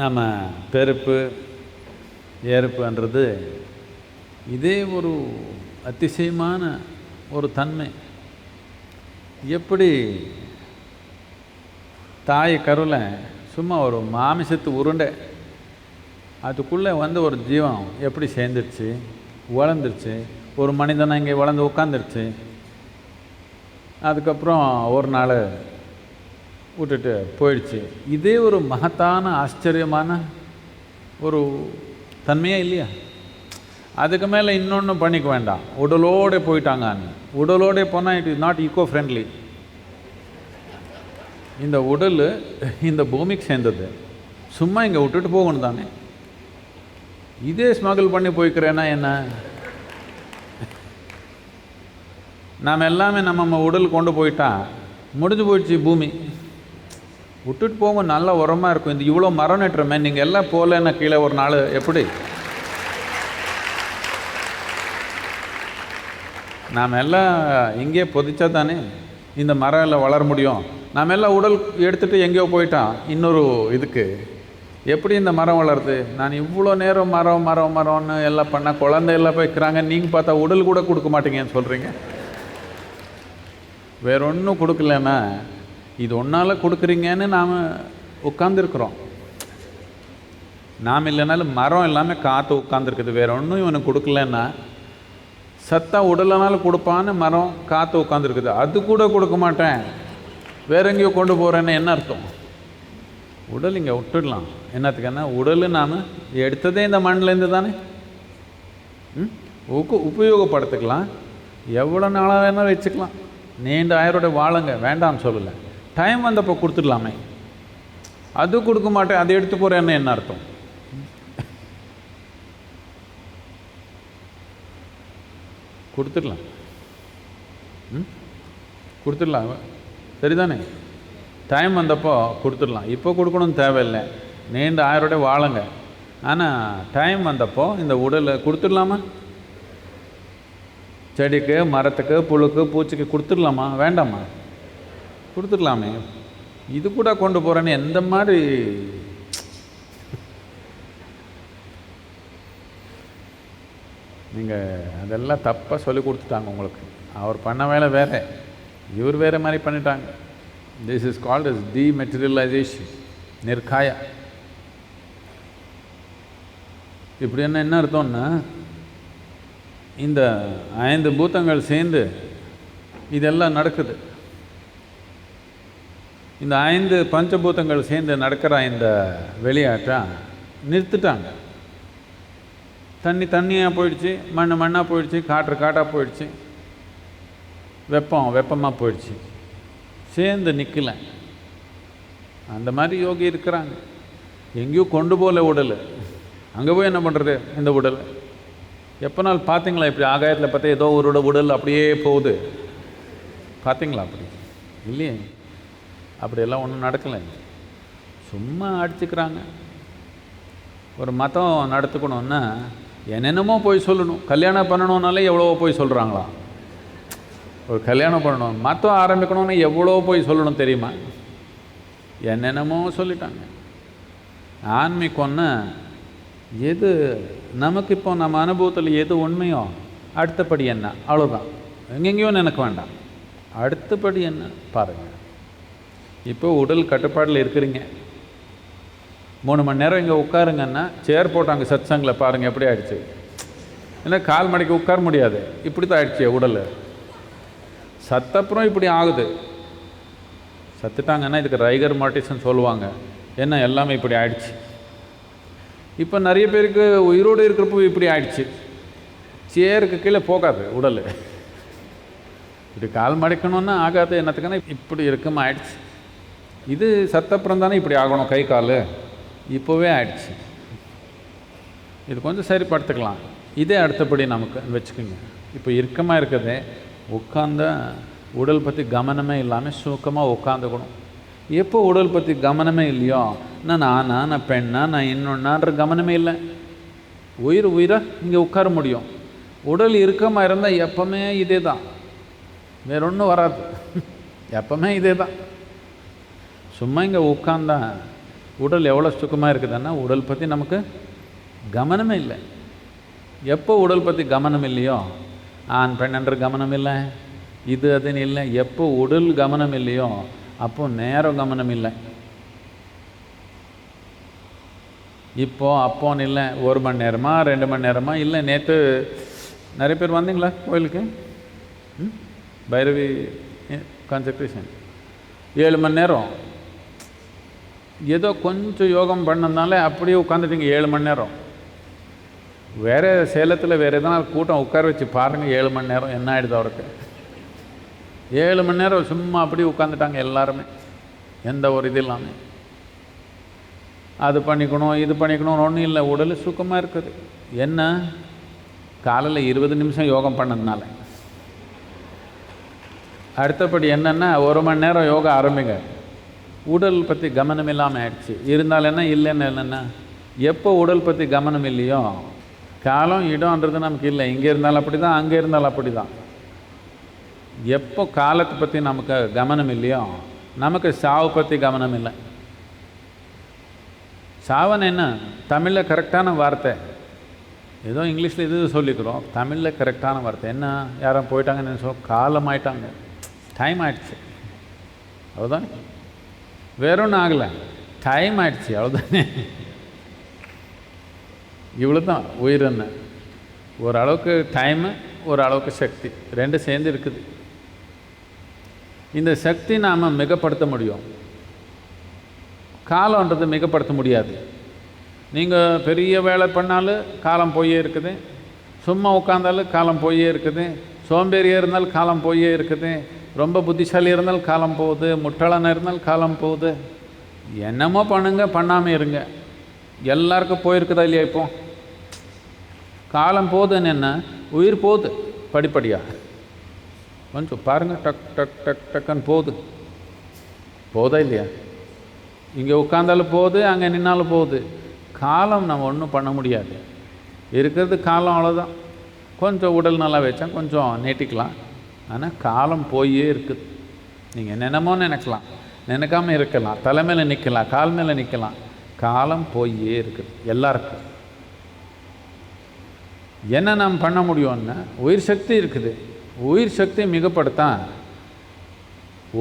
நம்ம பெருப்பு ஏறுப்புன்றது இதே ஒரு அதிசயமான ஒரு தன்மை. எப்படி தாய் கருவில் சும்மா ஒரு மாமிசத்து உருண்டை அதுக்குள்ளே வந்து ஒரு ஜீவம் எப்படி சேர்ந்துருச்சு வளர்ந்துருச்சு ஒரு மனிதனை இங்கே வளர்ந்து உட்காந்துருச்சு அதுக்கப்புறம் ஒரு நாள் விட்டுட்டு போயிடுச்சு. இதே ஒரு மகத்தான ஆச்சரியமான ஒரு தன்மையே இல்லையா? அதுக்கு மேலே இன்னொன்று பண்ணிக்க வேண்டாம். உடலோடு போயிட்டாங்கன்னு. உடலோடே போனால் it is not eco friendly இந்த உடல் இந்த பூமிக்கு சேர்ந்தது. சும்மா இங்கே விட்டுட்டு போகணும் தானே. இதே ஸ்மகிள் பண்ணி போய்க்கிறேன்னா என்ன? நாம் எல்லாமே நம்ம உடல் கொண்டு போயிட்டா முடிஞ்சு போயிடுச்சு பூமி. விட்டுட்டு போங்க நல்ல உரமாக இருக்கும். இந்த இவ்வளோ மரம் நட்டுறமே நீங்கள் எல்லாம் போகலன்னா கீழே ஒரு நாள் எப்படி? நாம் எல்லாம் இங்கே பொதிச்சா தானே இந்த மரம் எல்லாம் வளர முடியும். நாம் எல்லாம் உடல் எடுத்துகிட்டு எங்கேயோ போயிட்டான் இன்னொரு இதுக்கு. எப்படி இந்த மரம் வளருது? நான் இவ்வளோ நேரம் மரம் மரம் மரம்னு எல்லாம் பண்ணால் குழந்தை எல்லாம் போய்க்கிறாங்க நீங்கள் பார்த்தா உடல் கூட கொடுக்க மாட்டீங்கன்னு சொல்கிறீங்க வேற ஒன்றும் கொடுக்கலன்னா இது ஒன்றால் கொடுக்குறீங்கன்னு நாம் உட்காந்துருக்குறோம் நாம் இல்லைனாலும் மரம் எல்லாமே காற்று உட்காந்துருக்குது வேற ஒன்றும் இவனுக்கு கொடுக்கலன்னா சத்தா உடலனாலும் கொடுப்பான்னு மரம் காற்று உட்காந்துருக்குது அது கூட கொடுக்க மாட்டேன். வேற எங்கேயோ கொண்டு போகிறேன்னு என்ன அர்த்தம்? உடல் இங்கே விட்டுடலாம். என்னத்துக்குன்னா உடல் நாம் எடுத்ததே இந்த மண்ணிலேருந்து தானே? ம்? உக்கு உபயோகப்படுத்திக்கலாம். எவ்வளோ நாளாக வேணால் வச்சுக்கலாம். நீண்ட ஆயரோட வாழுங்க. வேண்டாம்னு சொல்லலை. டைம் வந்தப்போ கொடுத்துடலாமே. அது கொடுக்க மாட்டேன் அதை எடுத்து போகிறேன்னு என்ன அர்த்தம்? கொடுத்துடலாம். ம்? கொடுத்துடலாம். சரிதானே? டைம் வந்தப்போ கொடுத்துடலாம். இப்போ கொடுக்கணும்னு தேவையில்லை. நீண்ட ஆயரோட வாழுங்க. ஆனால் டைம் வந்தப்போ இந்த உடலை கொடுத்துடலாமா? செடிக்கு மரத்துக்கு புழுக்கு பூச்சிக்கு கொடுத்துடலாமா? வேண்டாமா? கொடுத்துடலாமே. இது கூட கொண்டு போகிறேன்னு எந்த மாதிரி? நீங்கள் அதெல்லாம் தப்பாக சொல்லி கொடுத்துட்டாங்க உங்களுக்கு. அவர் பண்ண வேலை வேற. இவர் வேறு மாதிரி பண்ணிட்டாங்க. This is called is dematerialization நிர்காயா. இப்படி என்ன என்ன அர்த்தம்னா இந்த ஐந்து பூத்தங்கள் சேர்ந்து இதெல்லாம் நடக்குது. இந்த ஐந்து பஞ்சபூதங்கள் சேர்ந்து நடக்கிற இந்த வெளியாட்டம் நிறுத்திட்டாங்க. தண்ணி தண்ணியாக போயிடுச்சு மண் மண்ணாக போயிடுச்சு காற்று காட்டாக போயிடுச்சு. வெப்பம் வெப்பமாக போயிடுச்சு. சேர்ந்து நிற்கலை அந்த மாதிரி யோகி இருக்கிறாங்க. எங்கேயோ கொண்டு போகல உடல். அங்கே போய் என்ன பண்ணுறது இந்த உடல்? எப்போ நாள் பார்த்தீங்களா இப்படி ஆகாயத்தில் பார்த்தா ஏதோ ஒரு உடல் அப்படியே போகுது. பார்த்தீங்களா அப்படி? இல்லையே? அப்படியெல்லாம் ஒன்றும் நடக்கலை. சும்மா அடிச்சுக்கிறாங்க. ஒரு மதம் நடத்துக்கணுன்னா என்னென்னமோ போய் சொல்லணும். கல்யாணம் பண்ணணுன்னாலே எவ்வளவோ போய் சொல்கிறாங்களா ஒரு கல்யாணம் பண்ணணும். மதம் ஆரம்பிக்கணும்னு எவ்வளோ போய் சொல்லணும் தெரியுமா? என்னென்னமோ சொல்லிட்டாங்க. ஆன்மீகம்னா எது நமக்கு இப்போ நம்ம அனுபவத்தில் எது உண்மையோ அடுத்தபடி என்ன? அவ்வளோதான் எங்கெங்கேயோ நினைக்க வேண்டாம். அடுத்தபடி என்ன? பாருங்கள் இப்போ உடல் கட்டுப்பாட்டில் இருக்கிறீங்க. மூணு மணி நேரம் இங்கே உட்காருங்கன்னா சேர் போட்டாங்க சத்சங்கில் பாருங்கள் எப்படி ஆயிடுச்சு. ஏன்னா கால் மணிக்கு உட்கார முடியாது. இப்படி தான் ஆயிடுச்சு உடல். சத்தப்புறம் இப்படி ஆகுது. சத்துட்டாங்கன்னா இதுக்கு ரைகர் மார்டிஸ்ன்னு சொல்லுவாங்க. என்ன எல்லாமே இப்படி ஆயிடுச்சு. இப்போ நிறைய பேருக்கு உயிரோடு இருக்கிறப்போ இப்படி ஆயிடுச்சு. சேருக்கு கீழே போகாது உடல். இப்படி கால் மடிக்கணும்னா ஆகாது. என்னத்துக்குன்னா இப்படி இருக்கும் ஆயிடுச்சு. இது சத்தப்புறம் தானே இப்படி ஆகணும் கை கால்? இப்போவே ஆயிடுச்சு. இது கொஞ்சம் சரிப்படுத்திக்கலாம். இதே அடுத்தபடி நமக்கு வச்சுக்கோங்க. இப்போ இறுக்கமாக இருக்கிறதே உட்காந்த உடல் பற்றி கவனமே இல்லாமல் சுக்கமாக உட்காந்துக்கணும் எப்போ உடல் பற்றி கவனமே இல்லையோ நான் நானா நான் பெண்ணா நான் இன்னொன்னான்ற கவனமே இல்லை. உயிர் உயிராக இங்கே உட்கார முடியும். உடல் இறுக்கமாக இருந்தால் எப்பவுமே இதே தான் வேற ஒன்றும் வராது. எப்பவுமே இதே தான் சும்மா இங்கே உட்காந்தா உடல் எவ்வளோ சுகமாக இருக்குதுன்னா உடல் பற்றி நமக்கு கவனமே இல்லை. எப்போ உடல் பற்றி கவனம் இல்லையோ ஆண் பெண்ணென்ற கவனம் இல்லை இது அதுன்னு இல்லை எப்போ உடல் கவனம் இல்லையோ அப்போ நேரம் கவனம் இல்லை. இப்போ அப்போன்னு இல்லை ஒரு மணி நேரமா ரெண்டு மணி நேரமா இல்லை நேற்று நிறைய பேர் வந்தீங்களா கோயிலுக்கு? ம்? பைரவி கான்சன்ட்ரேஷன் ஏழு மணி நேரம். ஏதோ கொஞ்சம் யோகம் பண்ணதுனால அப்படியே உட்காந்துட்டீங்க ஏழு மணி நேரம். வேற சேலத்தில் வேறு எதனா கூட்டம் உட்கார வச்சு பாருங்கள் ஏழு மணி நேரம் என்ன ஆகிடுது அவருக்கு. ஏழு மணி நேரம் சும்மா அப்படியே உட்காந்துட்டாங்க எல்லாருமே. எந்த ஒரு இது இல்லாமல் அது பண்ணிக்கணும் இது பண்ணிக்கணும் ஒன்றும் இல்லை உடல் சுகமாக இருக்குது. என்ன? காலையில் இருபது நிமிஷம் யோகம் பண்ணதுனால. அடுத்தபடி என்னென்னா ஒரு மணி நேரம் யோகா ஆரம்பிங்க. உடல் பற்றி கவனம் இல்லாமல் ஆயிடுச்சு. இருந்தாலும் என்ன இல்லைன்னு என்னென்னா? எப்போ உடல் பற்றி கவனம் இல்லையோ காலம் இடம்ன்றது நமக்கு இல்லை. இங்கே இருந்தாலும் அப்படி தான் அங்கே இருந்தாலும் அப்படி தான் எப்போ காலத்தை பற்றி நமக்கு கவனம் இல்லையோ நமக்கு சாவு பற்றி கவனம் இல்லை. சாவன் என்ன? தமிழில் கரெக்டான வார்த்தை. ஏதோ இங்கிலீஷில் இது சொல்லிக்கிறோம். தமிழில் கரெக்டான வார்த்தை. என்ன? யாரும் போயிட்டாங்கன்னு நினச்சோம். காலம் ஆயிட்டாங்க டைம் ஆயிடுச்சு. அவ்வளோதான் வேற ஒன்றும் ஆகலை. டைம் ஆயிடுச்சு அவ்வளோதானே இவ்வளோ தான் உயிர் என்ன? ஓரளவுக்கு டைமு ஓரளவுக்கு சக்தி. ரெண்டு சேர்ந்து இருக்குது. இந்த சக்தி நாம் மிகப்படுத்த முடியும். காலன்றது மிகப்படுத்த முடியாது. நீங்கள் பெரிய வேலை பண்ணாலும் காலம் போயே இருக்குது. சும்மா உட்காந்தாலும் காலம் போயே இருக்குது. சோம்பேறியாக இருந்தாலும் காலம் போயே இருக்குது. ரொம்ப புத்திசாலி இருந்தால் காலம் போகுது முட்டாளனாக இருந்தால் காலம் போகுது. என்னமோ பண்ணுங்க பண்ணாமல் இருங்க. எல்லாருக்கும் போயிருக்குதா இல்லையா இப்போ? காலம் போகுதுன்னு என்ன? உயிர் போகுது படிப்படியாக கொஞ்சம் பாருங்கள் டக் டக் டக் டக்குன்னு போகுது. போதா இல்லையா? இங்கே உட்காந்தாலும் போகுது அங்கே நின்னாலும் போகுது. காலம் நம்ம ஒன்றும் பண்ண முடியாது. இருக்கிறது காலம் அவ்வளோதான் கொஞ்சம் உடல் நல்லா வச்சா கொஞ்சம் நீட்டிக்கலாம். ஆனால் காலம் போயே இருக்குது நீங்கள் நினமோ நினைக்கலாம். நினைக்காம இருக்கலாம். தலை மேலே நிற்கலாம் கால் மேலே நிற்கலாம் காலம் போயே இருக்குது எல்லாருக்கும் என்ன நாம் பண்ண முடியும்னா உயிர் சக்தி இருக்குது. உயிர் சக்தி மிகப்படுத்தான்.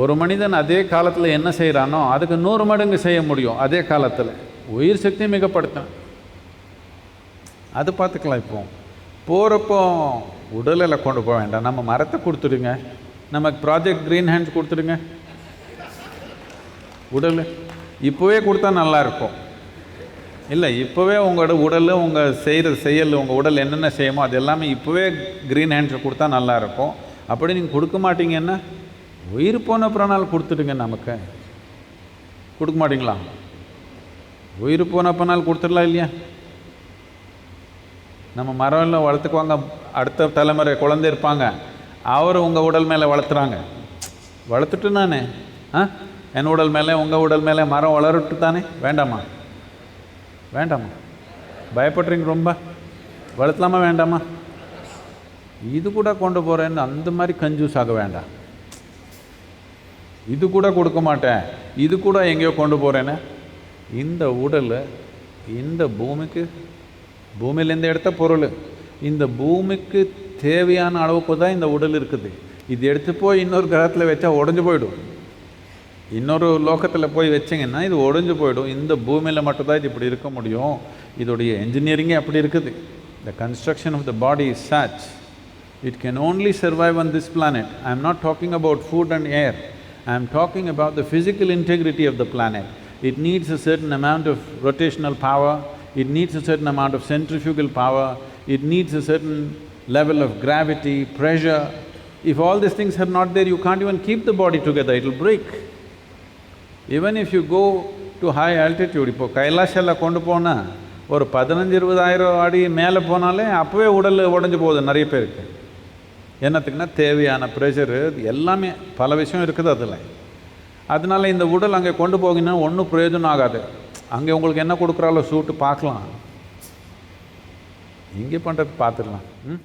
ஒரு மனிதன் அதே காலத்தில் என்ன செய்கிறானோ அதுக்கு நூறு மடங்கு செய்ய முடியும் அதே காலத்தில். உயிர் சக்தி மிகப்படுத்தணும் அது பார்த்துக்கலாம் இப்போ. போகிறப்போ உடலில் கொண்டு போக வேண்டாம். நம்ம மரத்தை கொடுத்துடுங்க. நமக்கு ப்ராஜெக்ட் க்ரீன் ஹேண்ட்ஸ் கொடுத்துடுங்க. உடல் இப்போவே கொடுத்தா நல்லா இருக்கும். இல்லை இப்போவே உங்களோட உடல் உங்கள் செய்கிற செயல் உங்கள் உடல் என்னென்ன செய்யுமோ அது எல்லாமே இப்போவே க்ரீன் ஹேண்ட்ஸை கொடுத்தா நல்லாயிருக்கும் அப்படி நீங்கள் கொடுக்க மாட்டீங்கன்னா உயிர் போன பிறநாள் கொடுத்துடுங்க நமக்கு. கொடுக்க மாட்டிங்களா? உயிர் போன பிறநாள் கொடுத்துடலாம் இல்லையா? நம்ம மரம் எல்லாம் வளர்த்துக்குவாங்க. அடுத்த தலைமுறை குழந்தை இருப்பாங்க. அவர் உங்கள் உடல் மேலே வளர்த்துறாங்க. வளர்த்துட்டு நானே ஆ? என் உடல் மேலே உங்கள் உடல் மேலே மரம் வளரட்டு தானே? வேண்டாமா? வேண்டாமா? பயப்படுறீங்க ரொம்ப. வளர்த்தலாமா வேண்டாமா? இது கூட கொண்டு போகிறேன்னு அந்த மாதிரி கஞ்சூஸ் ஆக வேண்டாம். இது கூட கொடுக்க மாட்டேன். இது கூட எங்கேயோ கொண்டு போகிறேன்னு இந்த உடல் இந்த பூமிக்கு பூமியிலேருந்து எடுத்த பொருள். இந்த பூமிக்கு தேவையான அளவுக்கு தான் இந்த உடல் இருக்குது. இது எடுத்து போய் இன்னொரு கிரகத்தில் வச்சா உடஞ்சி போயிடும். இன்னொரு லோகத்தில் போய் வச்சிங்கன்னா இது உடஞ்சி போயிடும். இந்த பூமியில் மட்டும்தான் இது இப்படி இருக்க முடியும். இதோடைய என்ஜினியரிங்கே அப்படி இருக்குது. The construction of the body is such it can only survive on this planet I am not talking about food and air I am talking about the physical integrity of the planet. It needs a certain amount of rotational power it needs a certain amount of centrifugal power, it needs a certain level of gravity, pressure. If all these things are not there, you can't even keep the body together, it'll break. Even if you go to high altitude, இப்போ கைலாஷ் கொண்டு போனால் ஒரு பதினஞ்சு இருபதாயிரம் அடி மேலே போனாலே அப்போவே உடல் உடஞ்சி போகுது நிறைய பேருக்கு என்னத்துக்குன்னா தேவையான ப்ரெஷரு எல்லாமே பல விஷயம் இருக்குது அதில் அதனால் இந்த உடல் அங்கே கொண்டு போகினா ஒன்றும் பிரயோஜனம் ஆகாது அங்கே உங்களுக்கு என்ன கொடுக்குறாலோ சூட்டு பார்க்கலாம். இங்கே பண்ணுறது பார்த்துடலாம் ம்?